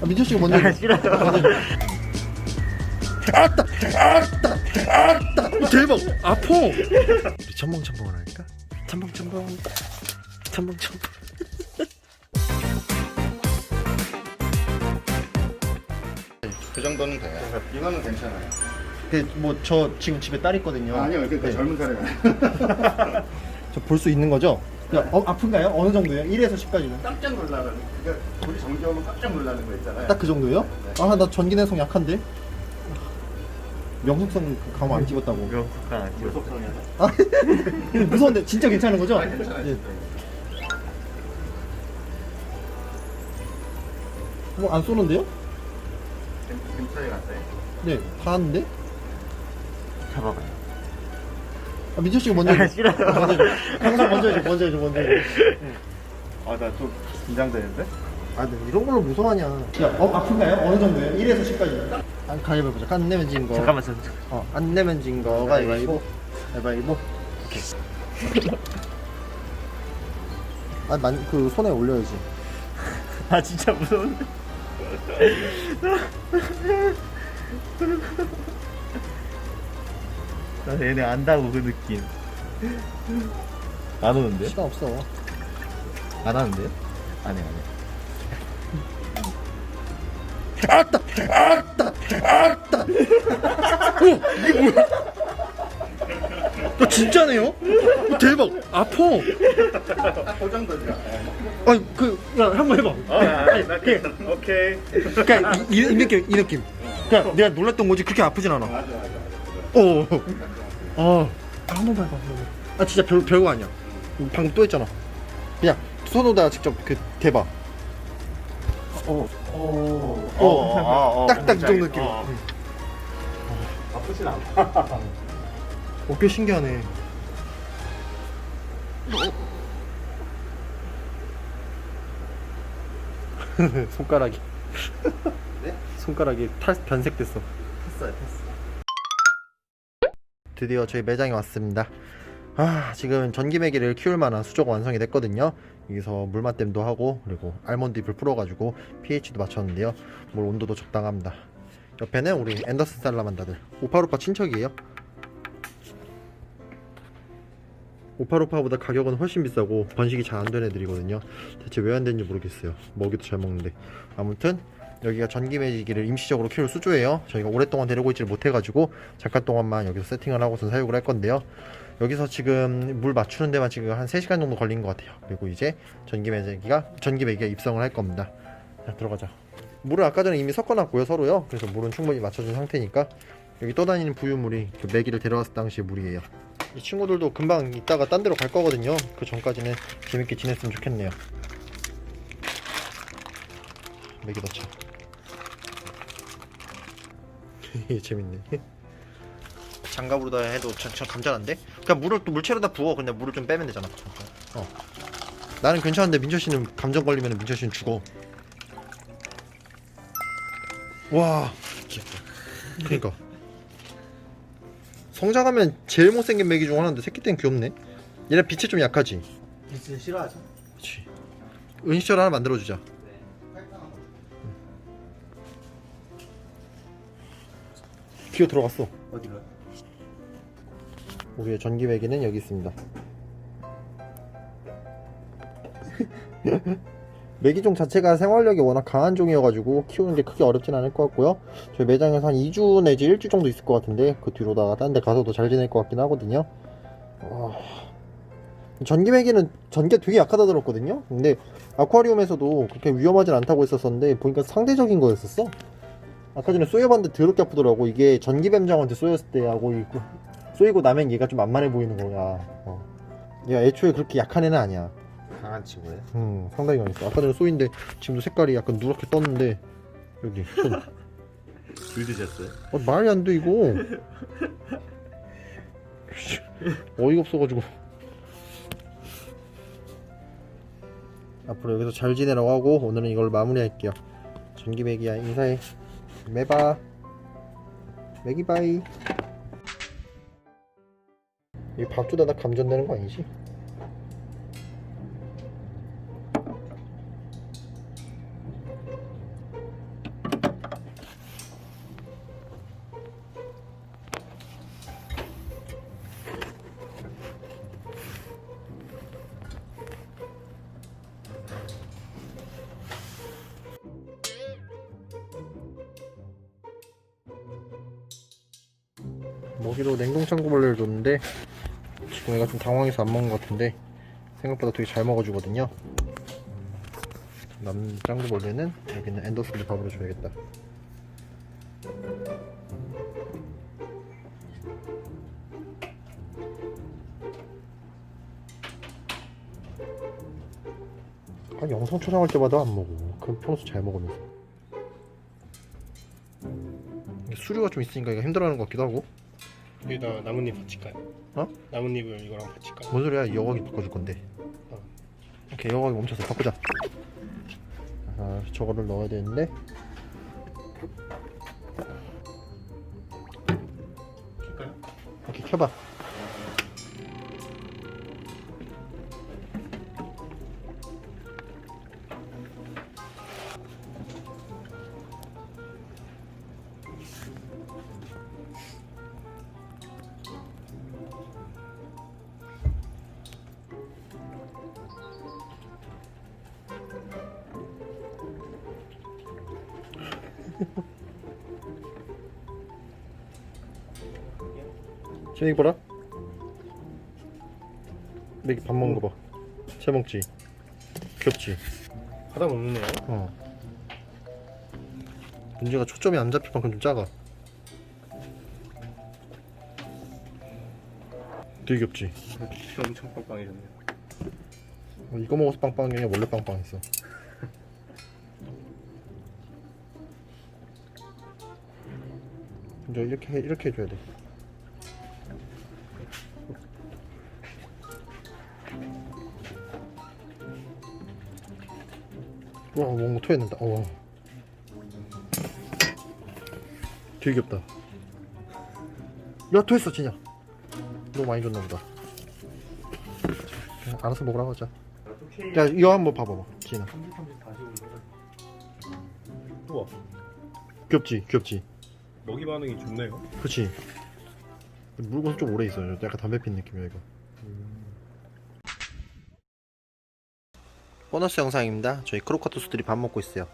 아, 민철 씨가 먼저. 싫어요. 아따, 아따, 아따. 대박. 아파. 우리 첨벙 첨벙을 할까? 첨벙 첨벙. 첨벙 첨벙. 그 정도는 돼요. 이거는 괜찮아요. 뭐저 지금 집에 딸 있거든요. 아니요, 그러니까 네. 젊은 사람이 저볼 수 있는 거죠? 야, 어, 아픈가요? 어느 정도요? 1에서 10까지는? 깜짝 놀라는. 그러니까 우리 정지하면 깜짝 놀라는 거 있잖아요. 딱 그 정도요? 네. 아, 나 전기 내성 약한데? 명숙성 감 안 찍었다고. 명숙한 안 찍었어. 속성이야. 아, 무서운데 진짜 괜찮은 거죠? 아, 괜찮아요. 예. 뭐 안 쏘는데요? 김차에 갔어요. 네, 다 하는데? 잡아봐요. 아, 민철 씨가 먼저. 해줘. 싫어요. 먼저 해줘. 항상 먼저 해줘, 먼저 해줘, 먼저 해줘. 아, 나 좀 긴장되는데? 아, 네, 이런 걸로 무서워하냐. 야, 어, 아픈가요? 어느 정도요? 1에서 10까지. 안 가위바위보자. 안 내면 진 거. 잠깐만 저. 어, 안 내면 진 거. 가위바위보. 가위바위보. 오케이. 아, 만, 그 손에 올려야지. 아 진짜 무서운데. 나 얘네 안다고 그 느낌. 안 오는데? 시간 없어. 안 하는데? 안 해, 안 해. 아따! 아따! 아따! 어, 이게 뭐야? 너 진짜네요? 어, 대박! 아파! 딱그 정도죠. 아니, 그, 야, 한번 해봐. 아니, 나 괜찮아. 오케이. 그니까, 이, 이, 이 느낌, 이 느낌. 그니까, 내가 놀랐던 거지, 그렇게 아프진 않아. 맞아, 맞아. 어. 어. 아, 한 번만 해봐, 한 번만. 아, 진짜 별, 별거 아니야. 방금 또 했잖아. 그냥, 손으로다가 직접 그, 대봐. 어. 어. 어, 어, 어, 딱딱 이 정도 느낌. 알겠어. 응. 아프진 않아. 어, 꽤 신기하네. 손가락이. 네? 손가락이 탈, 변색됐어. 했어요, 했어. 드디어 저희 매장에 왔습니다. 아, 지금 전기매기를 키울 만한 수조가 완성이 됐거든요. 여기서 물맛댐도 하고 그리고 알몬드 잎을 풀어가지고 pH도 맞췄는데요. 물 온도도 적당합니다. 옆에는 우리 앤더슨 살라만다들 오파로파 친척이에요. 오파로파보다 가격은 훨씬 비싸고 번식이 잘안 되는 애들이거든요. 대체 왜 안 되는지 모르겠어요. 먹이도 잘 먹는데. 아무튼 여기가 전기매기를 임시적으로 키울 수조예요. 저희가 오랫동안 데리고 있지를 못해가지고 잠깐 동안만 여기서 세팅을 하고선 사육을 할 건데요. 여기서 지금 물 맞추는 데만 지금 한 3시간 정도 걸린 것 같아요. 그리고 이제 전기 매기가 전기 매기가 입성을 할 겁니다. 자, 들어가자. 물을 아까 전에 이미 섞어놨고요, 서로요. 그래서 물은 충분히 맞춰준 상태니까 여기 떠다니는 부유물이 그 매기를 데려왔을 당시의 물이에요. 이 친구들도 금방 이따가 딴 데로 갈 거거든요. 그 전까지는 재밌게 지냈으면 좋겠네요. 매기 넣자. 재밌네. 장갑으로 다 해도 참, 참 감전한데? 그냥 물을 또 물체로다 부어. 근데 물을 좀 빼면 되잖아. 어. 나는 괜찮은데 민철 씨는 감전 걸리면 민철 씨는 죽어. 와. 그러니까. 성장하면 제일 못생긴 매기 중 하나인데 새끼 때는 귀엽네. 얘네 빛에 좀 약하지. 진짜 싫어하죠? 그렇지. 은시절 하나 만들어주자. 기어 들어갔어. 어디로? 우리의 전기 매기는 여기 있습니다. 매기종 자체가 생활력이 워낙 강한 종이어가지고 키우는 게 크게 어렵진 않을 것 같고요. 저희 매장에서 한 2주 내지 1주 정도 있을 것 같은데 그 뒤로다가 딴 데 가서도 잘 지낼 것 같긴 하거든요. 와... 전기 매기는 전기가 되게 약하다 들었거든요. 근데 아쿠아리움에서도 그렇게 위험하진 않다고 했었었는데 보니까 상대적인 거였었어. 아까 전에 쏘여봤는데 더럽게 아프더라고. 이게 전기뱀장한테 쏘였을 때 하고 있고 쏘이고 나면 얘가 좀 만만해 보이는 거야. 어. 얘가 애초에 그렇게 약한 애는 아니야. 강한 친구예요? 음, 상당히 강했어. 아까 전에 쏘인데 지금도 색깔이 약간 누렇게 떴는데 여기 손. 줄 드셨어요? 어, 말이 안 돼 이거. 어이가 없어가지고. 앞으로 여기서 잘 지내라고 하고 오늘은 이걸 마무리할게요. 전기 매기야 인사해. 매봐. 매기바이. 이 밥 주다 나 감전되는 거 아니지? 먹이로 냉동창고벌레를 줬는데 지금 얘가 좀 당황해서 안 먹은 것 같은데 생각보다 되게 잘 먹어주거든요. 남은 짱구벌레는 여기 있는 앤더슨드 밥으로 줘야겠다. 아니 영상 촬영할 때마다 안 먹어. 그럼 평소 잘 먹으면서. 수류가 좀 있으니까 이거 힘들어하는 것 같기도 하고 여기다 나뭇잎 받칠까요? 어? 나뭇잎을 이거랑 받칠까? 뭔 소리야 여각이 바꿔줄 건데 어. 오케이 여각이 멈춰서 바꾸자 아 저거를 넣어야 되는데 킬까요? 오케이 켜봐 이거 봐라 내기 밥 먹는 거 봐. 잘 먹지? 귀엽지? 바닥 없네요. 어. 문제가 초점이 안 잡힐 만큼 좀 작아. 되게 귀엽지? 엄청 빵빵해졌네요. 어, 이거 먹어서 아니라 원래 빵빵했어. 이제 이렇게 해- 이렇게 해줘야 돼. 와 뭔가 토했는다. 어. 되게 귀엽다. 야 토했어 진짜. 너무 많이 줬나 보다. 그냥 알아서 먹으라고 하자. 야 이거 한번 봐봐봐 진아. 우와, 귀엽지 귀엽지. 먹이 반응이 좋네요. 그치. 물건 좀 오래 있어요. 약간 담배 핀 느낌이야 이거. 보너스 영상입니다. 저희 크로커토스들이 밥 먹고 있어요.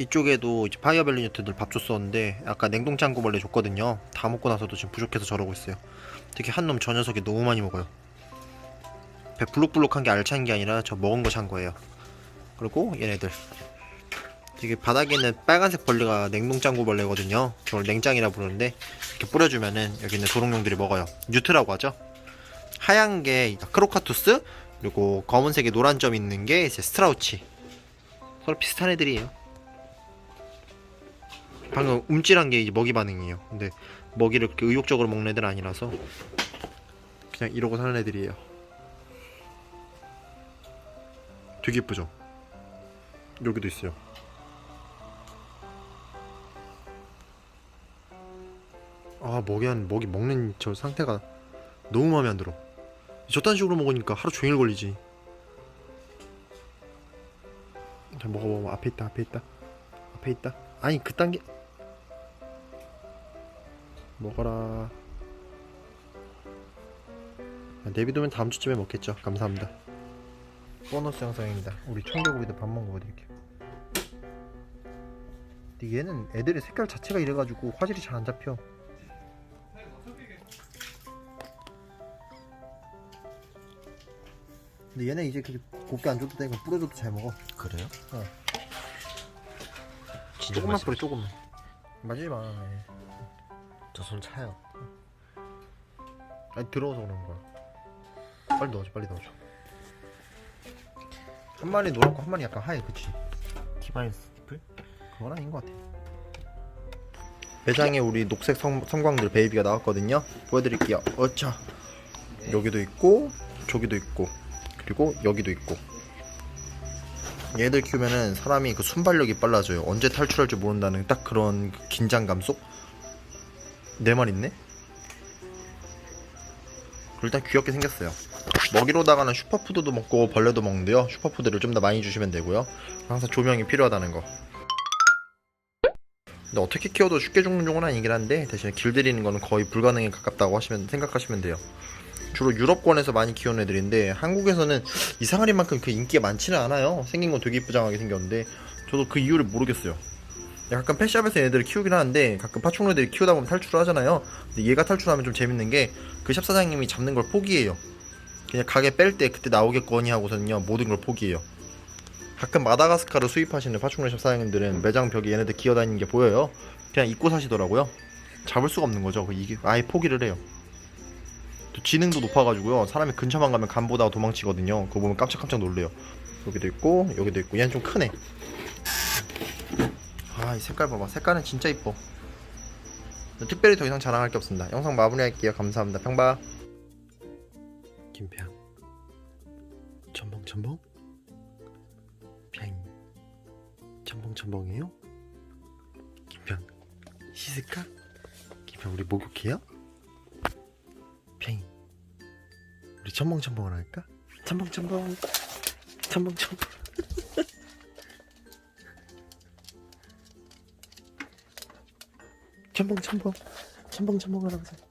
이쪽에도 이제 파이어벨리 뉴트들 밥 줬었는데 아까 냉동창고 벌레 줬거든요. 다 먹고 나서도 지금 부족해서 저러고 있어요. 특히 한 놈 저 녀석이 너무 많이 먹어요. 배 불룩불룩한 게 알찬 게 아니라 저 먹은 거 찬 거예요. 그리고 얘네들 이게 바닥에 있는 빨간색 벌레가 냉동짱구 벌레거든요. 저걸 냉짱이라 부르는데 이렇게 뿌려주면은 여기 있는 도롱뇽들이 먹어요. 뉴트라고 하죠. 하얀 게 크로카투스 그리고 검은색에 노란 점 있는 게 이제 스트라우치. 서로 비슷한 애들이에요. 방금 움찔한 게 이제 먹이 반응이에요. 근데 먹이를 그렇게 의욕적으로 먹는 애들 아니라서 그냥 이러고 사는 애들이에요. 되게 예쁘죠? 여기도 있어요. 아 먹이 한 먹이 먹는 저 상태가 너무 마음에 안 들어. 저딴 식으로 먹으니까 하루 종일 걸리지. 자 먹어봐 앞에 있다 앞에 있다 앞에 있다. 아니 그딴 게 먹어라. 아, 내비두면 다음 주쯤에 먹겠죠. 감사합니다. 보너스 영상입니다. 우리 청개구리들 밥 먹는 거 보여드릴게요. 근데 얘는 애들의 색깔 자체가 이래가지고 화질이 잘 안 잡혀. 근데 얘네 이제 그렇게 곱게 안 줘도 되고 뿌려줘도 잘 먹어. 그래요? 어. 진짜 조금만. 뿌려 조금만. 맞지 마. 저손 차요. 아니 들어서 그런 거야. 빨리 넣어줘, 빨리 넣어줘. 한 마리 노랗고 한 마리 약간 하얘, 그치? 티바인 스프? 그건 아닌 것 같아. 매장에 우리 녹색 성, 성광들 베이비가 나왔거든요. 보여드릴게요. 어차. 여기도 있고, 저기도 있고, 그리고 여기도 있고. 얘들 키우면은 사람이 그 순발력이 빨라져요. 언제 탈출할 줄 모른다는 딱 그런 그 긴장감 속. 네 마리 있네? 일단 귀엽게 생겼어요. 먹이로다가는 슈퍼푸드도 먹고 벌레도 먹는데요. 슈퍼푸드를 좀 더 많이 주시면 되고요. 항상 조명이 필요하다는 거. 근데 어떻게 키워도 쉽게 죽는 종은 아니긴 한데 대신에 길들이는 거는 거의 불가능에 가깝다고 하시면 생각하시면 돼요. 주로 유럽권에서 많이 키우는 애들인데 한국에서는 이상하리만큼 그 인기가 많지는 않아요. 생긴 건 되게 이쁘장하게 생겼는데 저도 그 이유를 모르겠어요. 가끔 펫샵에서 얘네들을 키우긴 하는데 가끔 파충류들이 키우다 보면 탈출을 하잖아요. 근데 얘가 탈출하면 좀 재밌는 게 그 샵 사장님이 잡는 걸 포기해요. 그냥 가게 뺄 때 그때 나오겠거니 하고서는요 모든 걸 포기해요. 가끔 마다가스카르 수입하시는 파충류 샵 사장님들은 매장 벽에 얘네들 기어다니는 게 보여요. 그냥 잊고 사시더라고요. 잡을 수가 없는 거죠. 이게 아예 포기를 해요. 또 지능도 높아가지고요. 사람이 근처만 가면 간보다가 도망치거든요. 그거 보면 깜짝깜짝 놀래요. 여기도 있고 여기도 있고 얘는 좀 크네. 아 이 색깔 봐봐. 색깔은 진짜 이뻐. 특별히 더 이상 자랑할 게 없습니다. 영상 마무리할게요. 감사합니다. 평바. 김평. 첨벙 첨벙. 평. 첨벙 첨벙이에요? 김평. 씻을까? 김평 우리 목욕해요? 우리 첨벙 첨벙을 할까? 첨벙 첨벙. 첨벙 첨벙. 첨벙 첨벙. 첨벙 첨벙 하라고.